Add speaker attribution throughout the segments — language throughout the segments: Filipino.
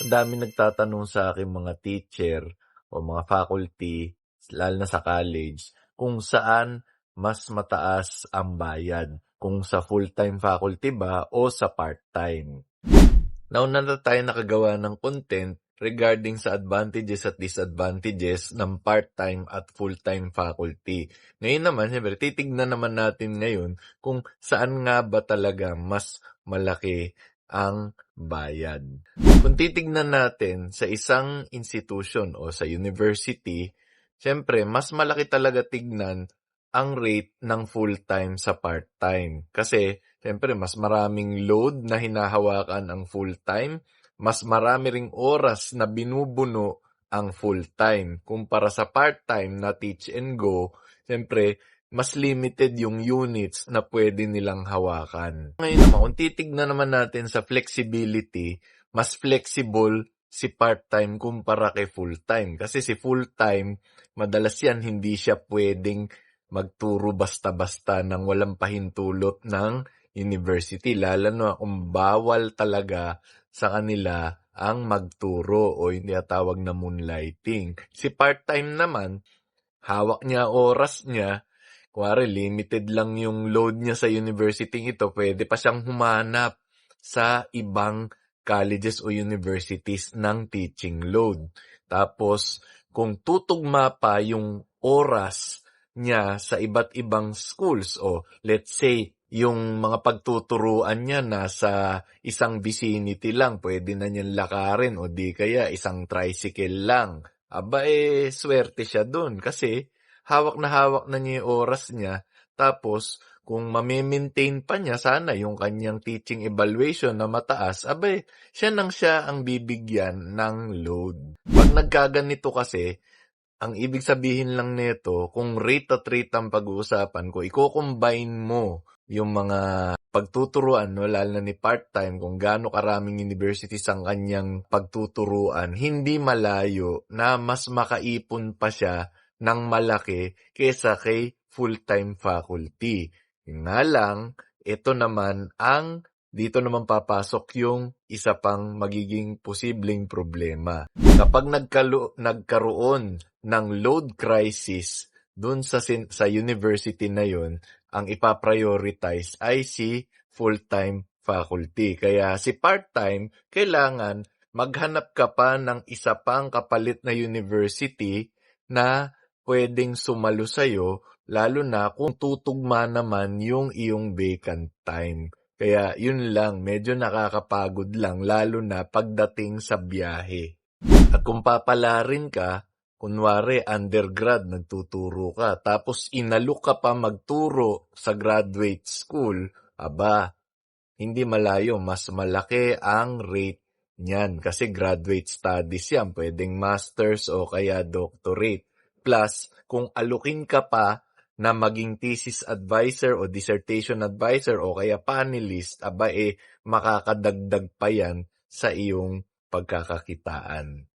Speaker 1: Ang dami nagtatanong sa akin mga teacher o mga faculty, lalo na sa college, kung saan mas mataas ang bayad. Kung sa full-time faculty ba o sa part-time. Nauna na tayo nakagawa ng content regarding sa advantages at disadvantages ng part-time at full-time faculty. Ngayon naman, siyempre, titignan naman natin ngayon kung saan nga ba talaga mas malaki ang bayad. Kung titignan natin sa isang institution o sa university, siyempre, mas malaki talaga tignan ang rate ng full-time sa part-time. Kasi, siyempre, mas maraming load na hinahawakan ang full-time, mas marami ring oras na binubuno ang full-time. Kumpara sa part-time na teach and go, siyempre, mas limited yung units na pwede nilang hawakan. Ngayon naman, kung titignan naman natin sa flexibility, mas flexible si part-time kumpara kay full-time. Kasi si full-time, madalas yan hindi siya pwedeng magturo basta-basta ng walang pahintulot ng university. Lalo na kung bawal talaga sa kanila ang magturo o hindi tawag na moonlighting. Si part-time naman, hawak niya oras niya, kuwari limited lang yung load niya sa university ito, pwede pa siyang humanap sa ibang colleges o universities ng teaching load. Tapos, kung tutugma pa yung oras niya sa iba't ibang schools o let's say yung mga pagtuturuan niya nasa isang vicinity lang, pwede na niyan lakarin o di kaya isang tricycle lang. Aba eh, swerte siya dun kasi hawak na hawak na niya yung oras niya. Tapos, kung mamimaintain pa niya sana yung kanyang teaching evaluation na mataas, abay, siya nang siya ang bibigyan ng load. Pag nagkaganito kasi, ang ibig sabihin lang nito, kung rate at rate ang pag-uusapan ko, i-combine mo yung mga pagtuturuan, no, lalo na ni part-time, kung gaano karaming universities ang kanyang pagtuturuan, hindi malayo na mas makaipon pa siya ng malaki kesa kay full-time faculty. Yung nga lang, ito naman ang dito naman papasok yung isa pang magiging posibleng problema. Kapag nagkalu- nagkaroon ng load crisis dun sa, sa university na yon, ang ipaprioritize ay si full-time faculty. Kaya si part-time, kailangan maghanap ka pa ng isa pang kapalit na university na pwedeng sumalo sa'yo, lalo na kung tutugma naman yung iyong vacant time. Kaya yun lang, medyo nakakapagod lang, lalo na pagdating sa biyahe. At kung papalarin ka, kunwari undergrad, nagtuturo ka, tapos inalok ka pa magturo sa graduate school, aba, hindi malayo, mas malaki ang rate niyan kasi graduate studies yan, pwedeng masters o kaya doctorate. Plus, kung alukin ka pa na maging thesis advisor o dissertation advisor o kaya panelist, aba eh, makakadagdag pa yan sa iyong pagkakakitaan.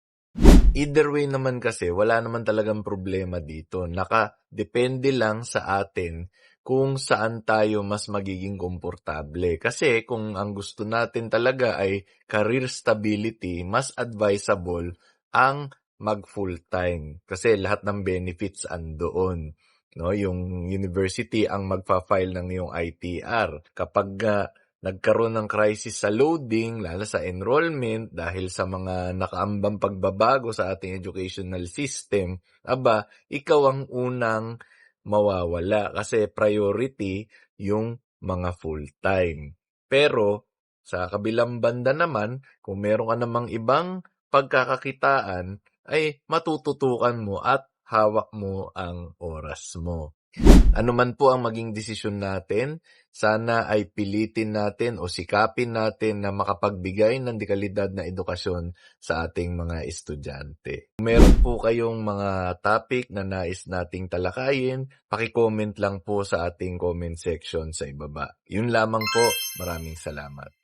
Speaker 1: Either way naman kasi, wala naman talagang problema dito. Naka-depende lang sa atin kung saan tayo mas magiging komportable. Kasi kung ang gusto natin talaga ay career stability, mas advisable ang mag full-time. Kasi lahat ng benefits andoon. No, yung university ang magfa-file ng yung ITR. Kapag uh, nagkaroon ng crisis sa loading, lalo sa enrollment, dahil sa mga nakaambang pagbabago sa ating educational system, aba, ikaw ang unang mawawala kasi priority yung mga full-time. Pero, sa kabilang banda naman, kung meron ka namang ibang pagkakakitaan, ay matututukan mo at hawak mo ang oras mo. Ano man po ang maging desisyon natin, sana ay pilitin natin o sikapin natin na makapagbigay ng dekalidad na edukasyon sa ating mga estudyante. Kung meron po kayong mga topic na nais nating talakayin, pakicomment lang po sa ating comment section sa ibaba. Yun lamang po. Maraming salamat.